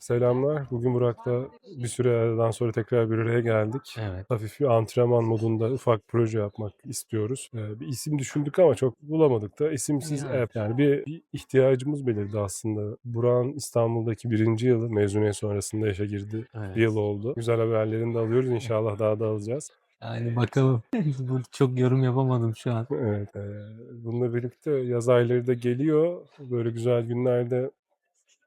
Selamlar. Bugün Burak'la bir süreden sonra tekrar bir araya geldik. Evet. Hafif bir antrenman modunda ufak proje yapmak istiyoruz. Ee, bir isim düşündük ama çok bulamadık da isimsiz Evet. app. Yani bir, bir ihtiyacımız belirdi aslında. Burak'ın İstanbul'daki birinci yılı mezuniyet sonrasında yaşa girdi. Evet. Bir yıl oldu. Güzel haberlerini de alıyoruz. İnşallah daha da alacağız. Yani bakalım. Bu çok yorum yapamadım şu an. Evet. e, bununla birlikte yaz ayları da geliyor. Böyle güzel günlerde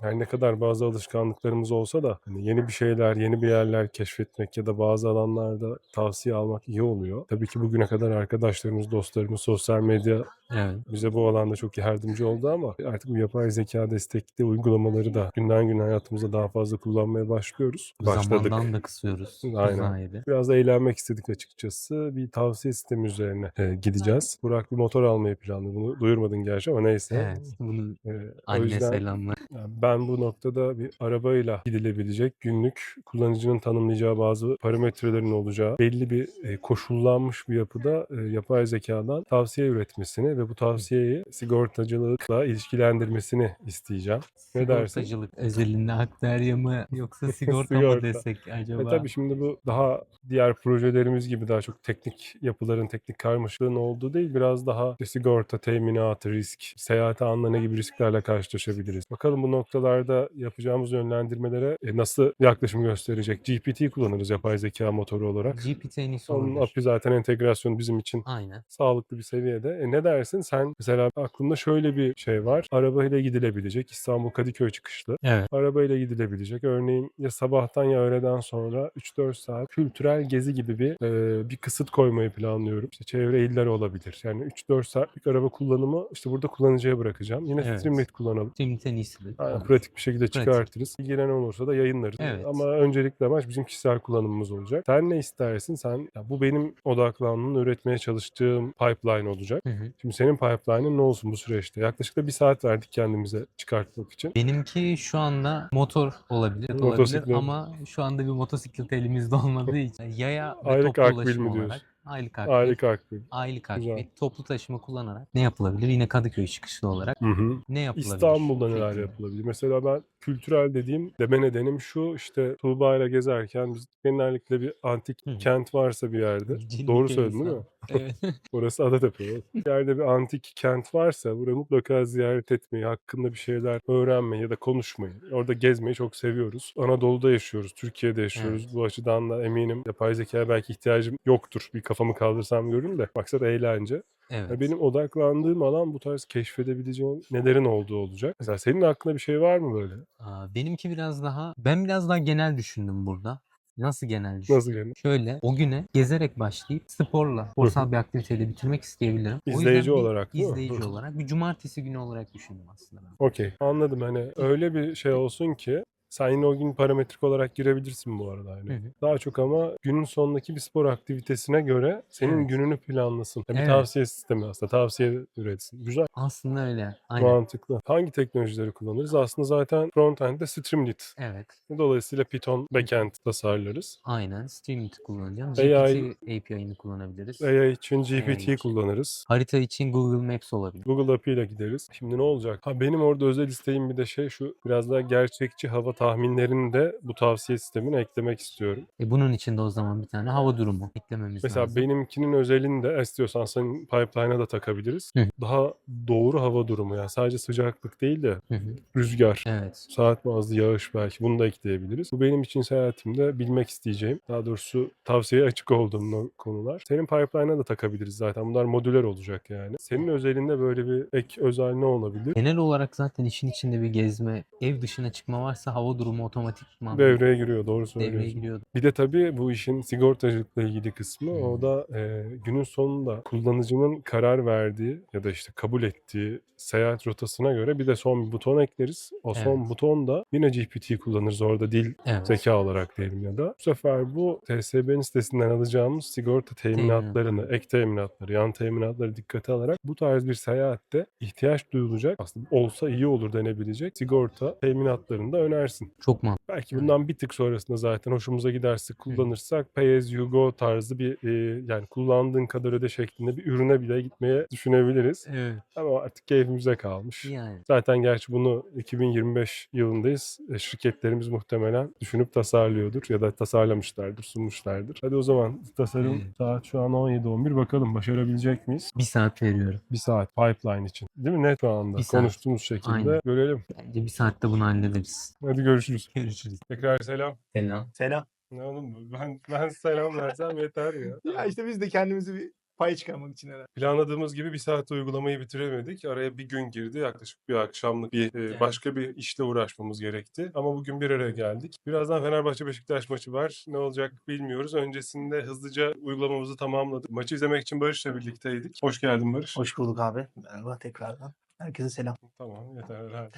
her ne kadar bazı alışkanlıklarımız olsa da hani yeni bir şeyler, yeni bir yerler keşfetmek ya da bazı alanlarda tavsiye almak iyi oluyor. Tabii ki bugüne kadar arkadaşlarımız, dostlarımız, sosyal medya Evet. bize bu alanda çok yardımcı oldu ama artık bu yapay zeka destekli uygulamaları da günden güne hayatımızda daha fazla kullanmaya başlıyoruz. Başladık. Zamandan da kısıyoruz. Aynen. Sayede. Biraz da eğlenmek istedik açıkçası. Bir tavsiye sistemi üzerine e, gideceğiz. Burak bir motor almayı planlıyor. Bunu duyurmadın gerçi ama neyse. Evet. Bunu E, anne yüzden selamlar. yani ben bu noktada bir arabayla gidilebilecek günlük kullanıcının tanımlayacağı bazı parametrelerin olacağı belli bir e, koşullanmış bir yapıda e, yapay zekadan tavsiye üretmesini ve bu tavsiyeyi sigortacılıkla ilişkilendirmesini isteyeceğim. Ne dersin? Sigortacılık özelinde aktarya mı yoksa sigorta mı Sigorta. desek Ve acaba? tabii şimdi bu daha diğer projelerimiz gibi daha çok teknik yapıların, teknik karmaşalığın olduğu değil. Biraz daha işte sigorta, teminatı, risk, seyahate anla ne gibi risklerle karşılaşabiliriz. Bakalım bu noktalarda yapacağımız yönlendirmelere e, nasıl yaklaşım gösterecek? GPT kullanırız yapay zeka motoru olarak. GPT en iyisi Onun olabilir. API zaten entegrasyon bizim için Aynen. sağlıklı bir seviyede. E ne dersin? Sen mesela aklımda şöyle bir şey var. Arabayla gidilebilecek İstanbul Kadıköy çıkışlı. Evet. Arabayla gidilebilecek. Örneğin ya sabahtan ya öğleden sonra 3-4 saat kültürel gezi gibi bir e, bir kısıt koymayı planlıyorum. İşte çevre iller olabilir. Yani 3-4 saatlik araba kullanımı işte burada kullanıcıya bırakacağım. Yine Evet. Streamlit kullanalım. Streamlit en iyisidir. Aynen, Pratik bir şekilde Pratik. çıkartırız. İlgilenen olursa da yayınlarız. Evet. Ama öncelikle amaç bizim kişisel kullanımımız olacak. Sen ne istersin? Sen ya bu benim odaklandığım, üretmeye çalıştığım pipeline olacak. Hı hı. Şimdi senin pipeline'ın ne olsun bu süreçte? Yaklaşık da bir saat verdik kendimize çıkartmak için. Benimki şu anda motor olabilir, olabilir ama şu anda bir motosiklet elimizde olmadığı için yaya ve Aylık toplu ulaşım olarak diyorsun? Aylık akbil, Aylık akbil. aylık Güzel. akbil, toplu taşıma kullanarak ne yapılabilir? Yine Kadıköy çıkışlı olarak Hı hı. ne yapılabilir? İstanbul'da neler şeklinde. yapılabilir? Mesela ben kültürel dediğim deme nedenim şu işte Tuğba ile gezerken biz genellikle bir antik Hı kent varsa bir yerde. Cinlik Doğru söyledin değil mi? Evet. Orası Adatepe. Bir yerde bir antik kent varsa burayı mutlaka ziyaret etmeyi, hakkında bir şeyler öğrenmeyi ya da konuşmayı, orada gezmeyi çok seviyoruz. Anadolu'da yaşıyoruz, Türkiye'de yaşıyoruz. Evet. Bu açıdan da eminim yapay zekaya belki ihtiyacım yoktur. Bir kafamı kaldırsam görürüm de. Maksat eğlence. Evet. Benim odaklandığım alan bu tarz keşfedebileceğim nelerin olduğu olacak. Mesela senin aklında bir şey var mı böyle? Aa, benimki biraz daha ben biraz daha genel düşündüm burada. Nasıl genel düşündüm? Nasıl yani? Şöyle o güne gezerek başlayıp sporla, sporsal bir aktiviteyle bitirmek isteyebilirim. O yüzden İzleyici bir olarak değil mi? izleyici olarak bir cumartesi günü olarak düşündüm aslında ben. Okey. Anladım. Hani öyle bir şey olsun ki sen yine o gün parametrik olarak girebilirsin bu arada. Hani. Hı hı. Daha çok ama günün sonundaki bir spor aktivitesine göre senin Evet. gününü planlasın. Yani Bir Evet. tavsiye sistemi aslında. Tavsiye üretsin. Güzel. Aslında öyle. Aynen. Mantıklı. Hangi teknolojileri kullanırız? Aslında zaten frontend'de Streamlit. Evet. Dolayısıyla Python backend tasarlarız. Aynen. Streamlit kullanacağım. AI GPT API'ını kullanabiliriz. AI için GPT kullanırız. Harita için Google Maps olabilir. Google API ile gideriz. Şimdi ne olacak? Ha benim orada özel isteğim bir de şey şu biraz daha gerçekçi hava tahminlerini de bu tavsiye sistemine eklemek istiyorum. E bunun için de o zaman bir tane hava durumu eklememiz Mesela lazım. benimkinin özelinde istiyorsan senin pipeline'a da takabiliriz. Hı. Daha doğru hava durumu yani sadece sıcaklık değil de Hı hı. rüzgar, Evet. saat bazlı yağış belki bunu da ekleyebiliriz. Bu benim için seyahatimde bilmek isteyeceğim. Daha doğrusu tavsiyeye açık olduğum konular. Senin pipeline'a da takabiliriz zaten. Bunlar modüler olacak yani. Senin özelinde böyle bir ek özel ne olabilir? Genel olarak zaten işin içinde bir gezme, ev dışına çıkma varsa hava durumu otomatikman Devreye giriyor doğru devreye söylüyorsun. giriyor. Bir de tabii bu işin sigortacılıkla ilgili kısmı Hmm. o da e, günün sonunda kullanıcının karar verdiği ya da işte kabul ettiği seyahat rotasına göre bir de son bir buton ekleriz. O son Evet. buton da yine GPT kullanırız orada dil Evet. zeka olarak diyelim ya da. Bu sefer bu TSB'nin sitesinden alacağımız sigorta teminatlarını, Teminatları. ek teminatları, yan teminatları dikkate alarak bu tarz bir seyahatte ihtiyaç duyulacak aslında olsa iyi olur denebilecek sigorta teminatlarını da önersin. Kullanırsın. Çok mantıklı. Belki bundan bir tık sonrasında zaten hoşumuza giderse kullanırsak pay as you go tarzı bir e, yani kullandığın kadar öde şeklinde bir ürüne bile gitmeye düşünebiliriz. Evet. Ama artık keyfimize kalmış. Yani. Zaten gerçi bunu 2025 yılındayız. E, Şirketlerimiz muhtemelen düşünüp tasarlıyordur ya da tasarlamışlardır, sunmuşlardır. Hadi o zaman tasarım Evet. saat şu an 17.11 bakalım başarabilecek miyiz? Bir saat veriyorum. Bir saat pipeline için. Değil mi? Net şu anda Bir saat. konuştuğumuz şekilde Aynen. görelim. Bence bir saatte bunu hallederiz. Hadi görüşürüz. Görüşürüz. Tekrar selam. Selam. Selam. Ne oğlum bu? ben, ben selam versem yeter ya. Ya işte biz de kendimizi bir pay çıkarmak için herhalde. Planladığımız gibi bir saatte uygulamayı bitiremedik. Araya bir gün girdi. Yaklaşık bir akşamlık bir e, başka bir işle uğraşmamız gerekti. Ama bugün bir araya geldik. Birazdan Fenerbahçe Beşiktaş maçı var. Ne olacak bilmiyoruz. Öncesinde hızlıca uygulamamızı tamamladık. Maçı izlemek için Barış'la birlikteydik. Hoş geldin Barış. Hoş bulduk abi. Merhaba tekrardan. Herkese selam. Tamam yeter herhalde.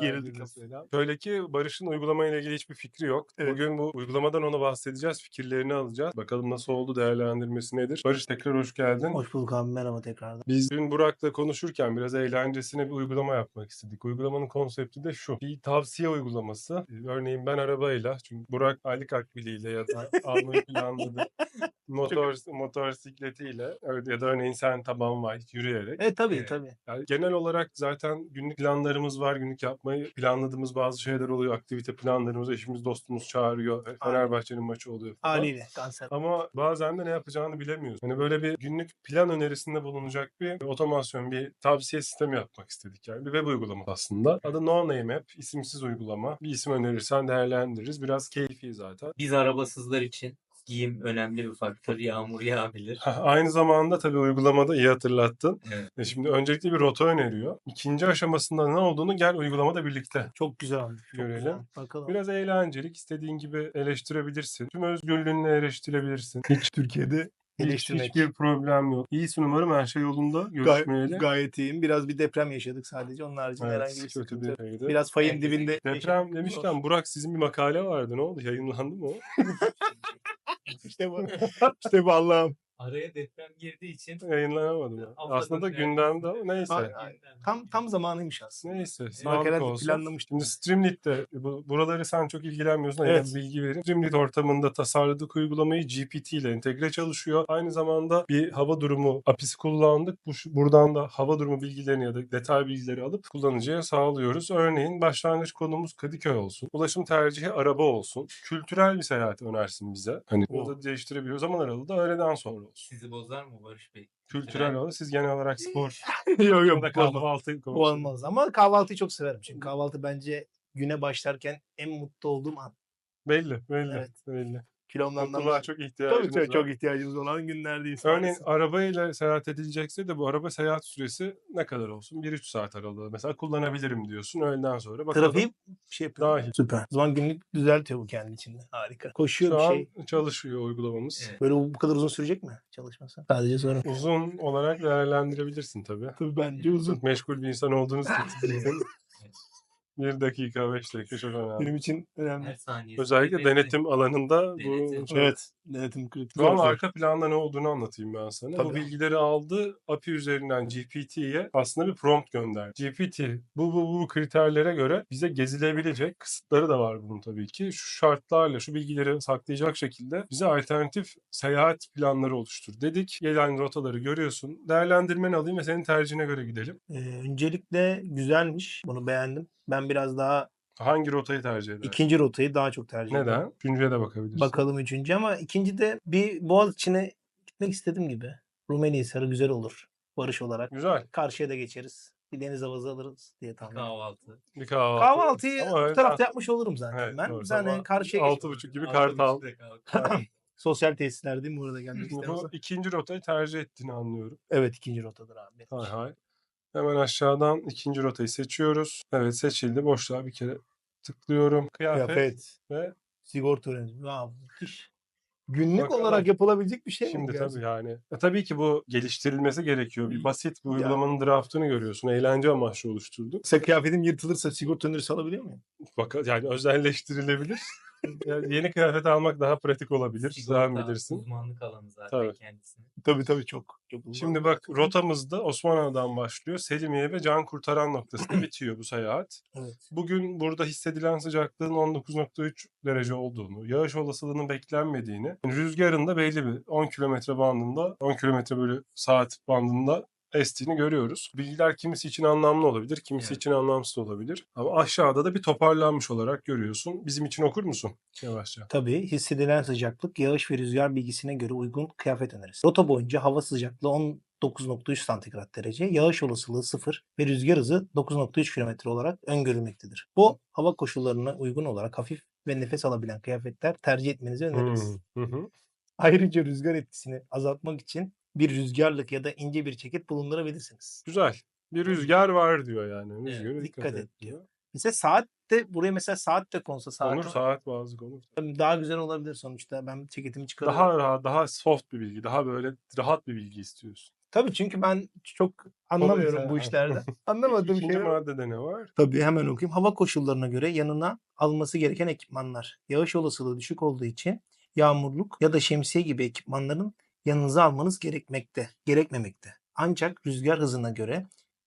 Gerildik. Şöyle ki Barış'ın uygulamayla ilgili hiçbir fikri yok. Evet. Bugün bu uygulamadan ona bahsedeceğiz. Fikirlerini alacağız. Bakalım nasıl oldu, değerlendirmesi nedir? Barış tekrar hoş geldin. Hoş bulduk abi. Merhaba tekrardan. Biz dün Burak'la konuşurken biraz eğlencesine bir uygulama yapmak istedik. Uygulamanın konsepti de şu. Bir tavsiye uygulaması. Ee, Örneğin ben arabayla, çünkü Burak aylık akbiliyle ya da almayı planladı. Motor, motosikletiyle ya da örneğin sen taban var yürüyerek. Evet tabii Ee, tabii. Yani genel olarak zaten günlük planlarımız var. Günlük yapmayı planladığımız bazı şeyler oluyor. Aktivite planlarımız, eşimiz dostumuz çağırıyor. Fenerbahçe'nin maçı oluyor falan. Haliyle kanser. Ama bazen de ne yapacağını bilemiyoruz. Hani böyle bir günlük plan önerisinde bulunacak bir otomasyon, bir tavsiye sistemi yapmak istedik. Yani bir web uygulaması aslında. Adı No Name App, isimsiz uygulama. Bir isim önerirsen değerlendiririz. Biraz keyfi zaten. Biz arabasızlar için giyim önemli bir faktör. Yağmur yağabilir. Ha, Aynı zamanda tabii uygulamada iyi hatırlattın. Evet. E Şimdi öncelikle bir rota öneriyor. İkinci aşamasında ne olduğunu gel uygulamada birlikte Çok güzel abi. Çok görelim. güzel. Bakalım. Biraz eğlencelik, istediğin gibi eleştirebilirsin. Tüm özgürlüğünle eleştirebilirsin. Hiç Türkiye'de hiç, Eleştirmek. hiçbir problem yok. İyisin umarım her şey yolunda Gay- görüşmeyeli. gayet iyiyim. Biraz bir deprem yaşadık sadece. Onun haricinde Evet, herhangi bir kötü sıkıntı bir şeydi. Biraz fayın Herkese dibinde. Deprem yaşadık. demişken Burak sizin bir makale vardı. Ne oldu? Yayınlandı mı o? işte bu. İşte bu Allah'ım. Araya deprem girdiği için Yayınlanamadı mı? Hafta Aslında sonu gündemde ama neyse. Ay, ay. Tam tam zamanıymış aslında. Neyse. Sağlık herhalde olsun. planlamıştım. Şimdi Streamlit'te bu, buraları sen çok ilgilenmiyorsun. Evet. Evet. bilgi vereyim. Streamlit ortamında tasarladık uygulamayı GPT ile entegre çalışıyor. Aynı zamanda bir hava durumu API'si kullandık. Bu, şu- buradan da hava durumu bilgilerini ya da detay bilgileri alıp kullanıcıya sağlıyoruz. Örneğin başlangıç konumuz Kadıköy olsun. Ulaşım tercihi araba olsun. Kültürel bir seyahat önersin bize. Hani Oh. burada değiştirebiliyoruz. Zaman aralığı da öğleden sonra. Sizi bozar mı Barış Bey? Kültürel olur. Siz genel olarak spor yok yok. da kahvaltı Bu olmaz. Ama kahvaltıyı çok severim. Çünkü kahvaltı bence güne başlarken en mutlu olduğum an. Belli, belli, Evet. belli. Kilomdan Mutluluğa çok ihtiyacımız Tabii tabii var. çok ihtiyacımız olan günlerdeyiz. Örneğin maalesef. arabayla seyahat edilecekse de bu araba seyahat süresi ne kadar olsun? 1-3 saat aralığı. Mesela kullanabilirim diyorsun öğleden sonra. Bakalım. Trafiği şey yapıyor. Dahil. Süper. O zaman günlük düzeltiyor bu kendi içinde. Harika. Koşuyor Şu bir an şey. çalışıyor uygulamamız. Evet. Böyle bu kadar uzun sürecek mi çalışması? Sadece sorun. Uzun olarak değerlendirebilirsin tabii. Bence uzun. Meşgul bir insan olduğunuz için. Bir dakika, beş dakika çok önemli. Benim için önemli. Her. Özellikle denetim alanında bu Denetim. çok- Evet. Denetim kritik. Şu an arka planda ne olduğunu anlatayım ben sana. Bu Tabii. bilgileri aldı, API üzerinden GPT'ye aslında bir prompt gönderdi. GPT bu bu bu kriterlere göre bize gezilebilecek kısıtları da var bunun tabii ki. Şu şartlarla şu bilgileri saklayacak şekilde bize alternatif seyahat planları oluştur dedik. Gelen rotaları görüyorsun. Değerlendirmeni alayım ve senin tercihine göre gidelim. Ee, öncelikle güzelmiş. Bunu beğendim. Ben biraz daha Hangi rotayı tercih edersin? ikinci rotayı daha çok tercih ediyorum. Neden? Üçüncüye de bakabilirsin. Bakalım üçüncü ama ikinci de bir boğaz içine gitmek istedim gibi. Rumeli Hisarı güzel olur. Barış olarak. Güzel. Karşıya da geçeriz. Bir deniz havası alırız diye tahmin ediyorum. Kahvaltı. Bir kahvaltı. Kahvaltıyı Ama bu öyle- tarafta yapmış olurum zaten Evet, ben. doğru. Hani Sabah karşıya altı buçuk gibi kartal. Sosyal tesisler değil mi burada gelmek Bu istiyorsa? ikinci rotayı tercih ettiğini anlıyorum. Evet ikinci rotadır abi. benim Hay için. hay. Hemen aşağıdan ikinci rotayı seçiyoruz. Evet seçildi. Boşluğa bir kere tıklıyorum. Kıyafet, Kıyafet, ve sigorta önemli. Wow. Günlük Bakalım. olarak yapılabilecek bir şey mi? şimdi bu tabii yani. E, tabii ki bu geliştirilmesi gerekiyor. Bir basit bir uygulamanın draftını görüyorsun. Eğlence amaçlı oluşturduk. Mesela kıyafetim yırtılırsa sigorta önerisi alabiliyor muyum? Bak yani özelleştirilebilir. Yeni kıyafet almak daha pratik olabilir. Sigorta bilirsin. Uzmanlık alanı zaten Tabii. kendisinin. Tabii tabii çok. çok. Şimdi bak rotamızda Osmanlı'dan başlıyor. Selimiye ve can kurtaran noktasında bitiyor bu seyahat. Evet. Bugün burada hissedilen sıcaklığın 19.3 derece olduğunu, yağış olasılığının beklenmediğini, yani rüzgarın da belli bir 10 kilometre bandında, 10 kilometre bölü saat bandında estiğini görüyoruz. Bilgiler kimisi için anlamlı olabilir, kimisi Evet. için anlamsız olabilir. Ama aşağıda da bir toparlanmış olarak görüyorsun. Bizim için okur musun? Yavaşça. Tabii hissedilen sıcaklık yağış ve rüzgar bilgisine göre uygun kıyafet önerisi. Rota boyunca hava sıcaklığı 19.3 santigrat derece, yağış olasılığı 0 ve rüzgar hızı 9.3 km olarak öngörülmektedir. Bu hava koşullarına uygun olarak hafif ve nefes alabilen kıyafetler tercih etmenizi öneririz. Hmm, Hı hı. Ayrıca rüzgar etkisini azaltmak için bir rüzgarlık ya da ince bir ceket bulundurabilirsiniz. Güzel. Bir rüzgar var diyor yani. Evet, Rüzgara dikkat dikkat, et diyor. Mesela saat de buraya mesela saat de konsa saat Onur saat bazı konu. daha güzel olabilir sonuçta. Ben ceketimi çıkarıyorum. Daha rahat, daha soft bir bilgi, daha böyle rahat bir bilgi istiyorsun. Tabii çünkü ben çok anlamıyorum bu ya. işlerden. Anlamadığım İkinci şeyler. maddede ne var? Tabii hemen okuyayım. Hava koşullarına göre yanına alması gereken ekipmanlar. Yağış olasılığı düşük olduğu için yağmurluk ya da şemsiye gibi ekipmanların yanınıza almanız gerekmekte, gerekmemekte. Ancak rüzgar hızına göre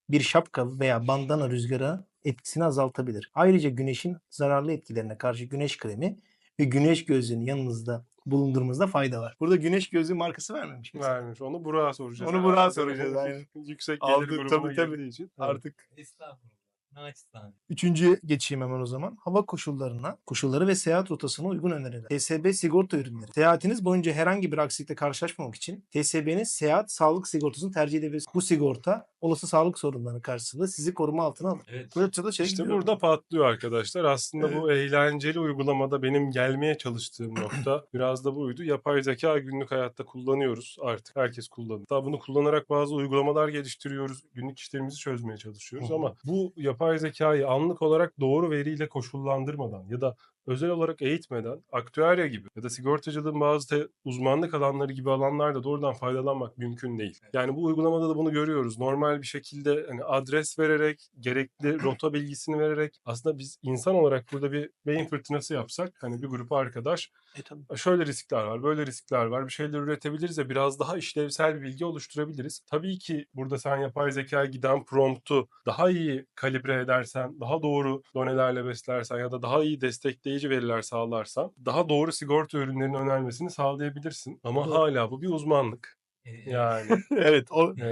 bir şapka veya bandana rüzgara etkisini azaltabilir. Ayrıca güneşin zararlı etkilerine karşı güneş kremi ve güneş gözlüğünü yanınızda bulundurmanızda fayda var. Burada güneş gözlüğü markası vermemiş mesela. Vermiş. Onu Burak'a soracağız. Onu Burak'a soracağız, aynen. Yüksek gelir Aldı, grubuna tabii, tabii. için. Artık Estağfurullah. Naçizane. Üçüncüye geçeyim hemen o zaman. Hava koşullarına, koşulları ve seyahat rotasına uygun öneriler. TSB sigorta ürünleri. Seyahatiniz boyunca herhangi bir aksilikle karşılaşmamak için TSB'nin seyahat sağlık sigortasını tercih edebilirsiniz. Bu sigorta olası sağlık sorunları karşısında sizi koruma altına alır. Evet. Böyle şey İşte gidiyor. burada patlıyor arkadaşlar. Aslında Evet. bu eğlenceli uygulamada benim gelmeye çalıştığım nokta biraz da buydu. Yapay zeka günlük hayatta kullanıyoruz artık. Herkes kullanıyor. Daha bunu kullanarak bazı uygulamalar geliştiriyoruz. Günlük işlerimizi çözmeye çalışıyoruz hı. ama bu yapay zekayı anlık olarak doğru veriyle koşullandırmadan ya da özel olarak eğitmeden aktüerya gibi ya da sigortacılığın bazı te- uzmanlık alanları gibi alanlarda doğrudan faydalanmak mümkün değil. Yani bu uygulamada da bunu görüyoruz. Normal bir şekilde hani adres vererek, gerekli rota bilgisini vererek aslında biz insan olarak burada bir beyin fırtınası yapsak hani bir grup arkadaş E tabii. şöyle riskler var, böyle riskler var. Bir şeyler üretebiliriz ya biraz daha işlevsel bir bilgi oluşturabiliriz. Tabii ki burada sen yapay zekaya giden promptu daha iyi kalibre edersen, daha doğru donelerle beslersen ya da daha iyi destekleyici veriler sağlarsan daha doğru sigorta ürünlerinin önermesini sağlayabilirsin. Ama Doğru. hala bu bir uzmanlık. Evet. Yani evet o ee,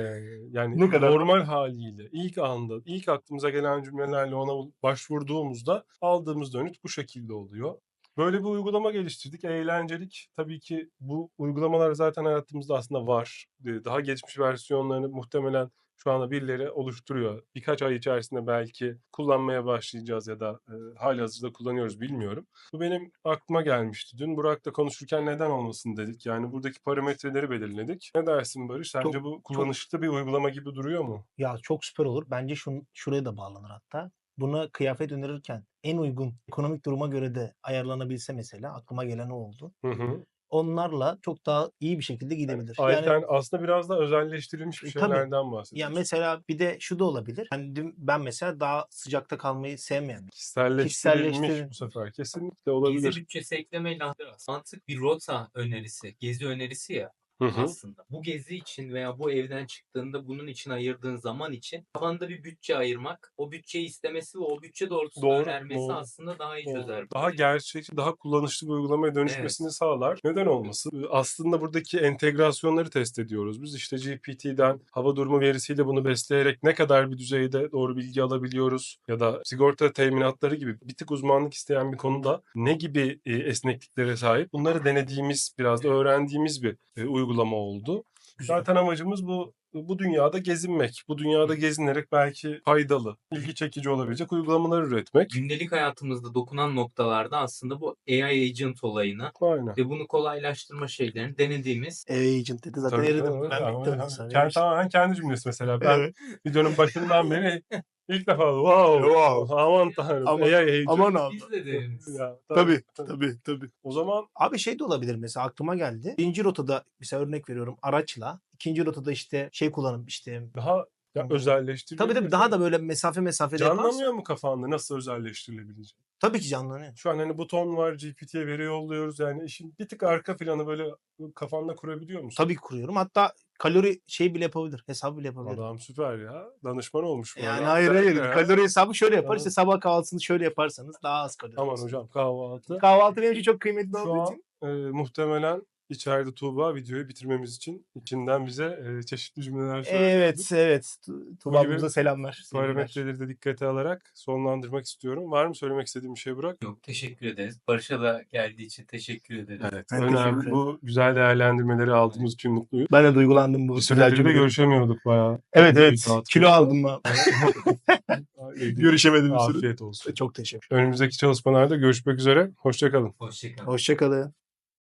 yani Ne kadar- normal haliyle ilk anda ilk aklımıza gelen cümlelerle ona başvurduğumuzda aldığımız dönüt bu şekilde oluyor. Böyle bir uygulama geliştirdik. Eğlencelik. Tabii ki bu uygulamalar zaten hayatımızda aslında var. Daha geçmiş versiyonlarını muhtemelen şu anda birileri oluşturuyor. Birkaç ay içerisinde belki kullanmaya başlayacağız ya da e, halihazırda kullanıyoruz bilmiyorum. Bu benim aklıma gelmişti. Dün Burak'la konuşurken neden olmasın dedik. Yani buradaki parametreleri belirledik. Ne dersin Barış? Sence Çok- bu kullanışlı bir uygulama gibi duruyor mu? ya çok süper olur. Bence şun, şuraya da bağlanır hatta. Buna kıyafet önerirken en uygun ekonomik duruma göre de ayarlanabilse mesela aklıma gelen o oldu. Hı hı. Onlarla çok daha iyi bir şekilde gidebilir. Ayten aslında biraz da özelleştirilmiş bir E, tabii. şeylerden Ya bahsediyoruz. mesela bir de şu da olabilir. Hani dün- ben mesela daha sıcakta kalmayı sevmeyen. Kişiselleştirilmiş kişiselleştirin- bu sefer. Kesinlikle Gezi olabilir. bütçesi eklemeyle mantık bir rota önerisi, gezi önerisi ya Hı hı. aslında. Bu gezi için veya bu evden çıktığında bunun için ayırdığın zaman için kafanda bir bütçe ayırmak, o bütçeyi istemesi ve o bütçe doğrultusunda Doğru, önermesi doğru. aslında daha iyi Doğru. çözer. Daha gerçekçi, daha kullanışlı bir uygulamaya dönüşmesini sağlar. Neden olmasın? Aslında buradaki entegrasyonları test ediyoruz. Biz işte GPT'den hava durumu verisiyle bunu besleyerek ne kadar bir düzeyde doğru bilgi alabiliyoruz ya da sigorta teminatları gibi bir tık uzmanlık isteyen bir konuda ne gibi esnekliklere sahip bunları denediğimiz, biraz da öğrendiğimiz bir e, uygulama oldu. Güzel. Zaten amacımız bu bu dünyada gezinmek. Bu dünyada gezinerek belki faydalı, ilgi çekici olabilecek uygulamalar üretmek. Gündelik hayatımızda dokunan noktalarda aslında bu AI agent olayını Aynen. ve bunu kolaylaştırma şeylerini denediğimiz E, agent dedi zaten Tabii, eridim. Ben hemen mesela. kendi, tamamen kendi cümlesi mesela. Ben Evet. videonun başından beri ilk defa wow, Wow. aman tanrım. Aman- AI agent. Aman abi. biz de deriniz. Ya, Tabii tabii tabii. O zaman Abi şey de olabilir mesela aklıma geldi. Birinci rotada mesela örnek veriyorum araçla. ikinci rotada işte şey kullanıp işte daha Ya Hı. özelleştirilebilir. Tabii tabii daha da böyle mesafe yaparsan Canlanıyor mu kafanda nasıl özelleştirilebilecek? tabii ki canlanıyor. Şu an hani buton var GPT'ye veri yolluyoruz yani işin bir tık arka planı böyle kafanda kurabiliyor musun? Tabii ki kuruyorum. Hatta kalori şey bile yapabilir. Hesabı bile yapabilir. Adam süper ya. Danışman olmuş bu Yani arada. hayır hayır. Ya. Kalori hesabı şöyle yapar. Tamam. İşte sabah kahvaltısını şöyle yaparsanız daha az kalori. Aman hocam kahvaltı. Kahvaltı benim için çok kıymetli Şu olduğu an için. e, muhtemelen içeride Tuğba videoyu bitirmemiz için içinden bize e, çeşitli cümleler söylüyordu. Evet evet. Tu- Tuğba gibi ablamıza selamlar. Parametreleri de dikkate alarak sonlandırmak istiyorum. Var mı söylemek istediğim bir şey Burak? Yok teşekkür ederiz. Barış'a da geldiği için teşekkür ederiz. Evet. Ben Önemli. ederim. Bu güzel değerlendirmeleri aldığımız için mutluyuz. Ben de duygulandım bu Bir süredir de görüşemiyorduk bayağı. Evet evet. Kilo aldım ben. Görüşemedim. Afiyet olsun. Çok teşekkür Önümüzdeki çalışmalarda görüşmek üzere. Hoşçakalın. Hoşçakalın. Hoşçakalın.